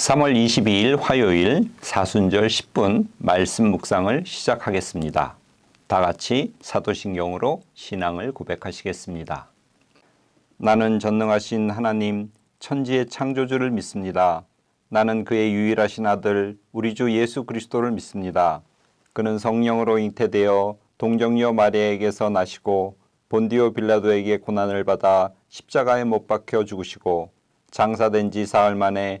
3월 22일 화요일 사순절 10분 말씀 묵상을 시작하겠습니다. 다 같이 사도신경으로 신앙을 고백하시겠습니다. 나는 전능하신 하나님 천지의 창조주를 믿습니다. 나는 그의 유일하신 아들 우리 주 예수 그리스도를 믿습니다. 그는 성령으로 잉태되어 동정녀 마리아에게서 나시고 본디오 빌라도에게 고난을 받아 십자가에 못 박혀 죽으시고 장사된 지 사흘 만에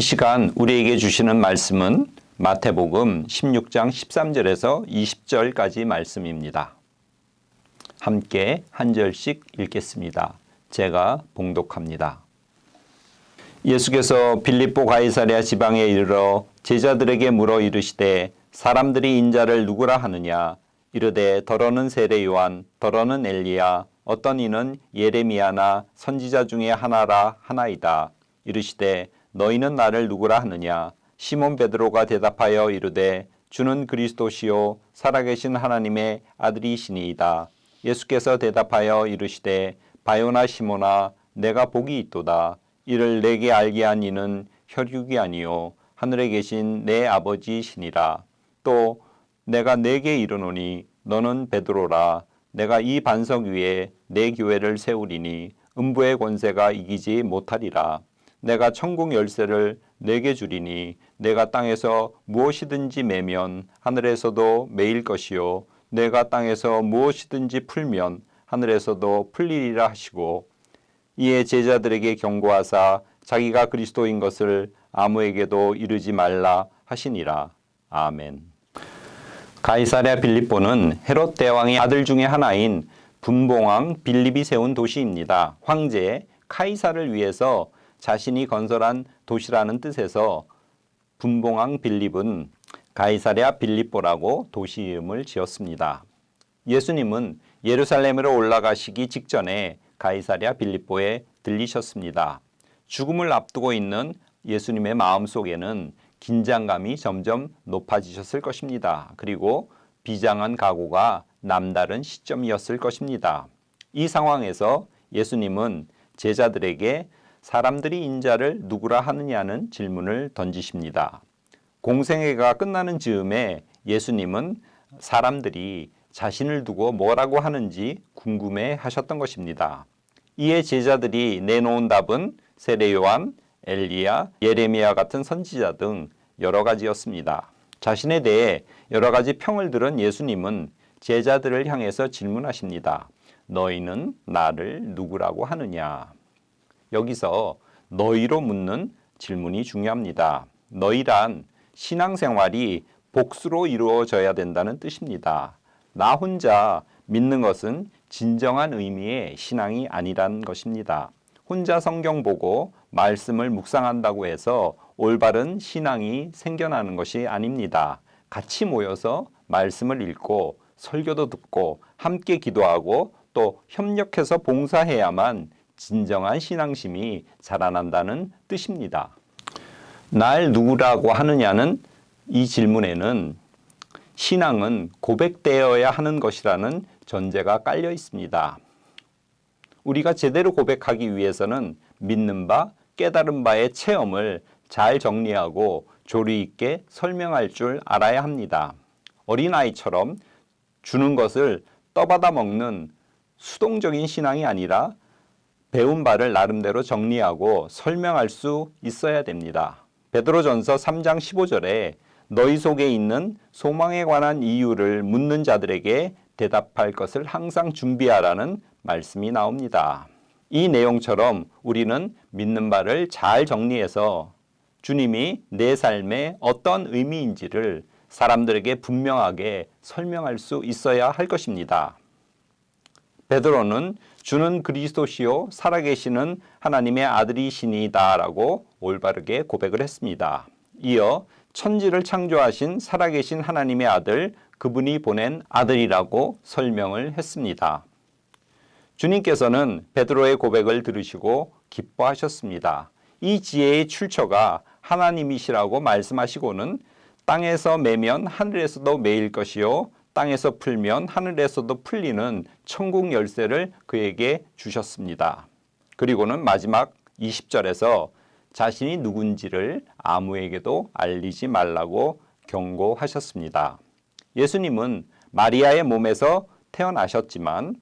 시간 우리에게 주시는 말씀은 마태복음 16장 13절에서 20절까지 말씀입니다. 함께 한 절씩 읽겠습니다. 제가 봉독합니다. 예수께서 빌립보 가이사랴 지방에 이르러 제자들에게 물어 이르시되 사람들이 인자를 누구라 하느냐 이르되 더러는 세례 요한 더러는 엘리야 어떤 이는 예레미야나 선지자 중에 하나라 하나이다 이르시되 너희는 나를 누구라 하느냐? 시몬 베드로가 대답하여 이르되 주는 그리스도시요 살아계신 하나님의 아들이시니이다. 예수께서 대답하여 이르시되 바요나 시모나 내가 복이 있도다. 이를 내게 알게 한 이는 혈육이 아니요 하늘에 계신 내 아버지시니라. 또 내가 내게 이르노니 너는 베드로라. 내가 이 반석 위에 내 교회를 세우리니 음부의 권세가 이기지 못하리라 내가 천국 열쇠를 내게 주리니 내가 땅에서 무엇이든지 매면 하늘에서도 매일 것이요 내가 땅에서 무엇이든지 풀면 하늘에서도 풀리리라 하시고 이에 제자들에게 경고하사 자기가 그리스도인 것을 아무에게도 이르지 말라 하시니라. 아멘. 가이사랴 빌립보는 헤롯 대왕의 아들 중에 하나인 분봉왕 빌립이 세운 도시입니다. 황제 카이사를 위해서 자신이 건설한 도시라는 뜻에서 분봉왕 빌립은 가이사랴 빌립보라고 도시 이름을 지었습니다. 예수님은 예루살렘으로 올라가시기 직전에 가이사랴 빌립보에 들리셨습니다. 죽음을 앞두고 있는 예수님의 마음 속에는 긴장감이 점점 높아지셨을 것입니다. 그리고 비장한 각오가 남다른 시점이었을 것입니다. 이 상황에서 예수님은 제자들에게 사람들이 인자를 누구라 하느냐는 질문을 던지십니다. 공생애가 끝나는 즈음에 예수님은 사람들이 자신을 두고 뭐라고 하는지 궁금해 하셨던 것입니다. 이에 제자들이 내놓은 답은 세례 요한, 엘리야, 예레미야 같은 선지자 등 여러 가지였습니다. 자신에 대해 여러 가지 평을 들은 예수님은 제자들을 향해서 질문하십니다. 너희는 나를 누구라고 하느냐? 여기서 너희로 묻는 질문이 중요합니다. 너희란 신앙생활이 복수로 이루어져야 된다는 뜻입니다. 나 혼자 믿는 것은 진정한 의미의 신앙이 아니란 것입니다. 혼자 성경 보고 말씀을 묵상한다고 해서 올바른 신앙이 생겨나는 것이 아닙니다. 같이 모여서 말씀을 읽고 설교도 듣고 함께 기도하고 또 협력해서 봉사해야만 진정한 신앙심이 자라난다는 뜻입니다. 날 누구라고 하느냐는 이 질문에는 신앙은 고백되어야 하는 것이라는 전제가 깔려 있습니다. 우리가 제대로 고백하기 위해서는 믿는 바, 깨달은 바의 체험을 잘 정리하고 조리 있게 설명할 줄 알아야 합니다. 어린아이처럼 주는 것을 떠받아 먹는 수동적인 신앙이 아니라 배운 바를 나름대로 정리하고 설명할 수 있어야 됩니다. 베드로전서 3장 15절에 너희 속에 있는 소망에 관한 이유를 묻는 자들에게 대답할 것을 항상 준비하라는 말씀이 나옵니다. 이 내용처럼 우리는 믿는 바를 잘 정리해서 주님이 내 삶에 어떤 의미인지를 사람들에게 분명하게 설명할 수 있어야 할 것입니다. 베드로는 주는 그리스도시요 살아계시는 하나님의 아들이시니다라고 올바르게 고백을 했습니다. 이어 천지를 창조하신 살아계신 하나님의 아들 그분이 보낸 아들이라고 설명을 했습니다. 주님께서는 베드로의 고백을 들으시고 기뻐하셨습니다. 이 지혜의 출처가 하나님이시라고 말씀하시고는 땅에서 매면 하늘에서도 매일 것이요 땅에서 풀면 하늘에서도 풀리는 천국 열쇠를 그에게 주셨습니다. 그리고는 마지막 20절에서 자신이 누군지를 아무에게도 알리지 말라고 경고하셨습니다. 예수님은 마리아의 몸에서 태어나셨지만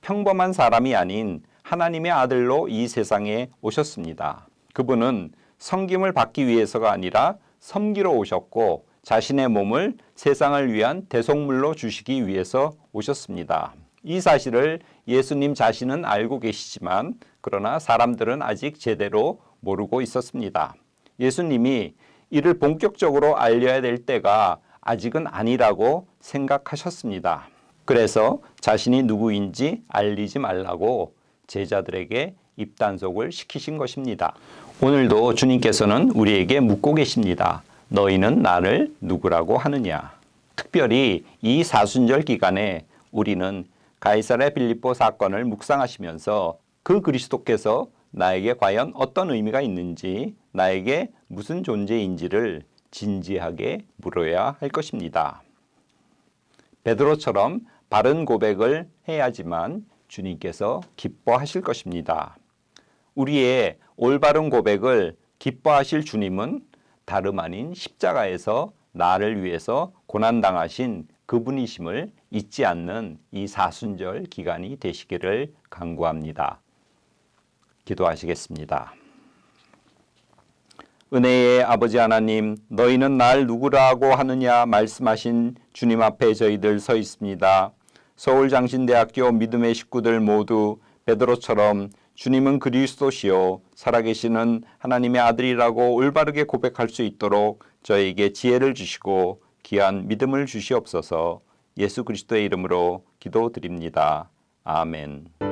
평범한 사람이 아닌 하나님의 아들로 이 세상에 오셨습니다. 그분은 섬김을 받기 위해서가 아니라 섬기러 오셨고 자신의 몸을 세상을 위한 대속물로 주시기 위해서 오셨습니다. 이 사실을 예수님 자신은 알고 계시지만 그러나 사람들은 아직 제대로 모르고 있었습니다. 예수님이 이를 본격적으로 알려야 될 때가 아직은 아니라고 생각하셨습니다. 그래서 자신이 누구인지 알리지 말라고 제자들에게 입단속을 시키신 것입니다. 오늘도 주님께서는 우리에게 묻고 계십니다. 너희는 나를 누구라고 하느냐? 특별히 이 사순절 기간에 우리는 가이사랴 빌립보 사건을 묵상하시면서 그 그리스도께서 나에게 과연 어떤 의미가 있는지 나에게 무슨 존재인지를 진지하게 물어야 할 것입니다. 베드로처럼 바른 고백을 해야지만 주님께서 기뻐하실 것입니다. 우리의 올바른 고백을 기뻐하실 주님은 다름 아닌 십자가에서 나를 위해서 고난당하신 그분이심을 잊지 않는 이 사순절 기간이 되시기를 간구합니다. 기도하시겠습니다. 은혜의 아버지 하나님, 너희는 날 누구라고 하느냐 말씀하신 주님 앞에 저희들 서 있습니다. 서울장신대학교 믿음의 식구들 모두 베드로처럼 주님은 그리스도시요 살아계시는 하나님의 아들이라고 올바르게 고백할 수 있도록 저에게 지혜를 주시고 귀한 믿음을 주시옵소서 예수 그리스도의 이름으로 기도드립니다. 아멘.